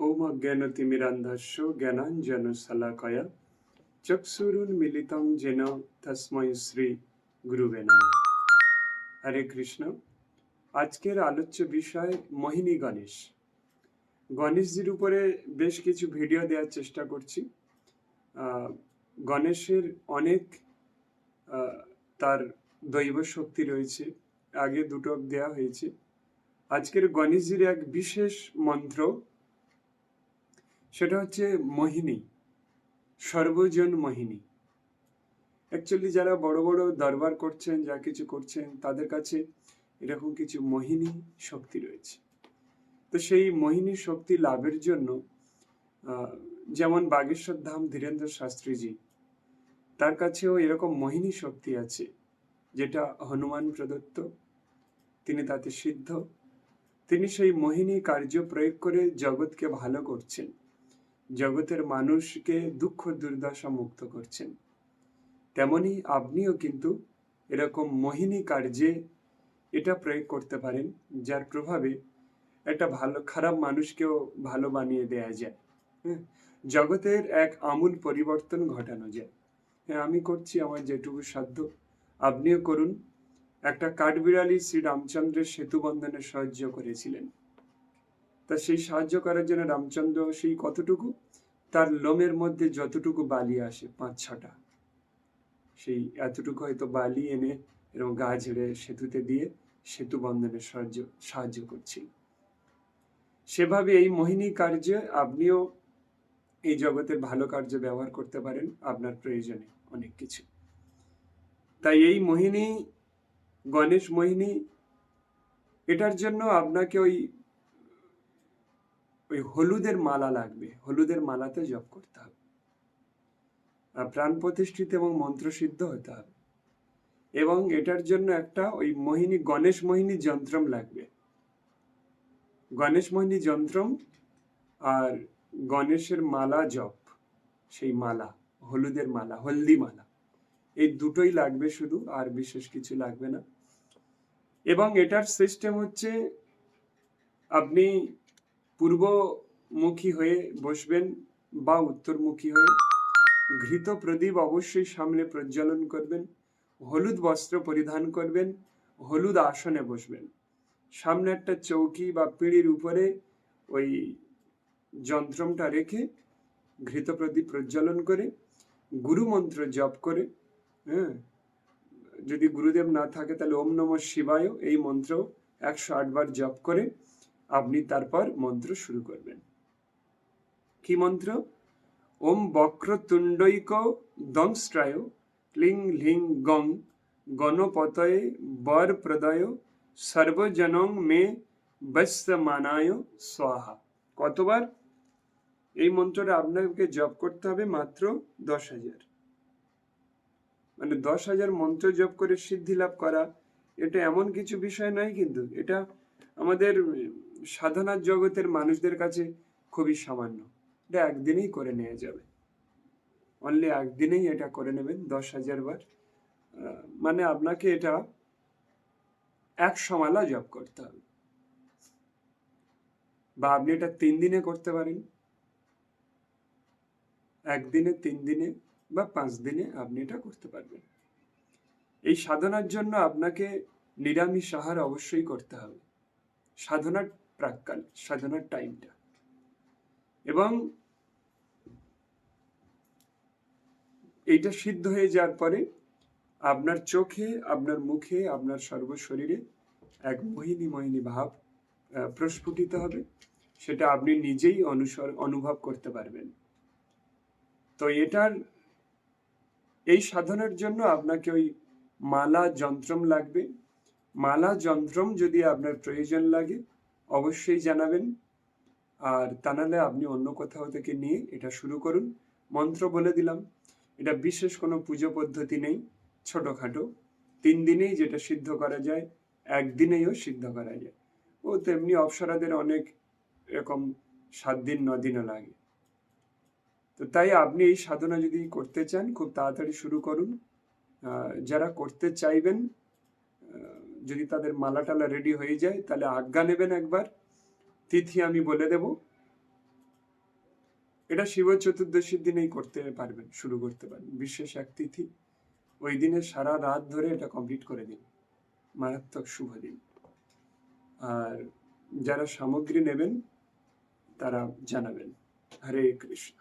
ওম অজ্ঞানতিমিরান্ধস্য জ্ঞানাঞ্জন শলাকয়া চক্ষুরুন্মিলিতং যেন তস্মৈ শ্রী গুরুবে নমঃ হরে কৃষ্ণ আজকের আলোচ্য বিষয় মোহিনী গণেশ গণেশজির উপরে বেশ কিছু ভিডিও দেওয়ার চেষ্টা করছি গণেশের অনেক তার দৈব শক্তি রয়েছে আগে দুটো দেওয়া হয়েছে আজকের গণেশজির এক বিশেষ মন্ত্র সেটা হচ্ছে মোহিনী, সর্বজন মোহিনী। অ্যাকচুয়ালি যারা বড় বড় দরবার করছেন, যা কিছু করছেন, তাদের কাছে এরকম কিছু মোহিনী শক্তি রয়েছে। তো সেই মোহিনী শক্তি লাভের জন্য যেমন বাগেশ্বর ধাম ধীরেন্দ্র শাস্ত্রীজি, তার কাছেও এরকম মোহিনী শক্তি আছে, যেটা হনুমান প্রদত্ত, তিনি তাতে সিদ্ধ। তিনি সেই মোহিনী কার্য প্রয়োগ করে জগৎকে ভালো করছেন। জগতের মানুষকে দুঃখ, দুর্দশা মুক্ত করছেন। তেমনি আপনিও কিন্তু এরকম মোহিনী কার্যে এটা প্রয়োগ করতে পারেন, যার প্রভাবে একটা ভালো, খারাপ মানুষকেও ভালো বানিয়ে দেয়া যায়। হ্যাঁ জগতের এক আমূল পরিবর্তন ঘটানো যায়। হ্যাঁ আমি করছি আমার যেটুকু সাধ্য। আপনিও করুন। একটা কাঠবিড়ালি শ্রী রামচন্দ্রের সেতু বন্ধনে সাহায্য করেছিলেন। তা সেই সাহায্য করার জন্য রামচন্দ্র সেই কতটুকু? তার লোমের মধ্যে যতটুকু বালি আসে, পাঁচ, ছটা, সেই এতটুকু হয়তো বালি এনে এবং গা ঝেড়ে সেতুতে দিয়ে সেতু বন্ধনে সাহায্য সাহায্য করছি। সেভাবে এই মোহিনী কার্যে আপনিও এই জগতের ভালো কার্য ব্যবহার করতে পারেন, আপনার প্রয়োজনে অনেক কিছু। তাই এই মোহিনী, গণেশ মোহিনী, এটার জন্য আপনাকে ওই ওই হলুদের মালা লাগবে। হলুদের মালাতে জপ করতে হবে। আর প্রাণ প্রতিষ্ঠিত এবং মন্ত্রসিদ্ধ হতে হবে। এবং এটার জন্য একটা ওই মোহিনী, গণেশ মোহিনী যন্ত্রম লাগবে। গণেশ মোহিনী যন্ত্রম আর গণেশের মালা জপ, সেই মালা, হলুদের মালা, হলদি মালা, এই দুটোই লাগবে শুধু, আর বিশেষ কিছু লাগবে না। এবং এটার সিস্টেম হচ্ছে আপনি পূর্বমুখী হয়ে বসবেন বা উত্তরমুখী হয়ে ঘৃত প্রদীপ অবশ্যই সামনে প্রজ্বলন করবেন, হলুদ বস্ত্র পরিধান করবেন, হলুদ আসনে বসবেন। সামনে একটা চৌকি বা পিঁড়ির উপরে ওই যন্ত্রমটা রেখে ঘৃত প্রদীপ প্রজ্বলন করে, গুরু মন্ত্র জপ করে হ্যাঁ যদি গুরুদেব না থাকে তাহলে ওম নম শিবায় এই মন্ত্র একশো আটবার জপ করে আপনি তারপর মন্ত্র শুরু করবেন। কি মন্ত্র? ওম বক্রতুণ্ডৈক দংস্ট্রায় ক্লিং লিং গং গণপতয়ে বর প্রদয় সর্বজনং মে বস্যমানায় স্বাহা। কতবার? এই মন্ত্রটা আপনাকে জপ করতে হবে মাত্র দশ হাজার। মানে দশ হাজার মন্ত্র জপ করে সিদ্ধি লাভ করা, এটা এমন কিছু বিষয় নয় কিন্তু, এটা আমাদের সাধনার জগতের মানুষদের কাছে খুবই সামান্য। এটা একদিনেই করে নেওয়া যাবে। অনলি একদিনেই এটা করে নেবেন, দশ হাজার বার। মানে আপনাকে এটা এক সমালা জব করতে হবে। বা আপনি এটা তিন দিনে করতে পারেন। একদিনে, তিন দিনে বা পাঁচ দিনে আপনি এটা করতে পারবেন। এই সাধনার জন্য আপনাকে নিরামিষ আহার অবশ্যই করতে হবে। সাধনার প্রাককাল, সাধনার টাইমটা এবং এইটা সিদ্ধ হয়ে যাওয়ার পরে আপনার চোখে, আপনার মুখে, আপনার সর্বশরীরে এক মোহিনী মোহিনী ভাব প্রস্ফুটিত হবে। সেটা আপনি নিজেই অনুসর, অনুভব করতে পারবেন। তো এটার, এই সাধনার জন্য আপনাকে ওই মালা, যন্ত্রম লাগবে। মালা যন্ত্রম যদি আপনার প্রয়োজন লাগে, অবশ্যই জানাবেন। আর তা নাহলে আপনি অন্য কোথাও থেকে নিয়ে এটা শুরু করুন। মন্ত্র বলে দিলাম, এটা বিশেষ কোনো পুজো পদ্ধতি নেই, ছোটোখাটো। তিন দিনেই যেটা সিদ্ধ করা যায় একদিনেও সিদ্ধ করা যায়। ও তেমনি অপসরাদের অনেক এরকম সাত দিন, ন দিনও লাগে। তো তাই আপনি এই সাধনা যদি করতে চান, খুব তাড়াতাড়ি শুরু করুন। যারা করতে চাইবেন যদি তাদের মালা টালা রেডি হয়ে যায়, তাহলে আজ্ঞা নেবেন একবার। তিথি আমি বলে দেব। এটা শিব চতুর্দশীর দিনেই করতে পারবেন, শুরু করতে পারবেন। বিশেষ এক তিথি। ওই দিনে সারা রাত ধরে এটা কমপ্লিট করে দিন। মারাত্মক শুভ দিন। আর যারা সামগ্রী নেবেন, তারা জানাবেন, হরে কৃষ্ণ।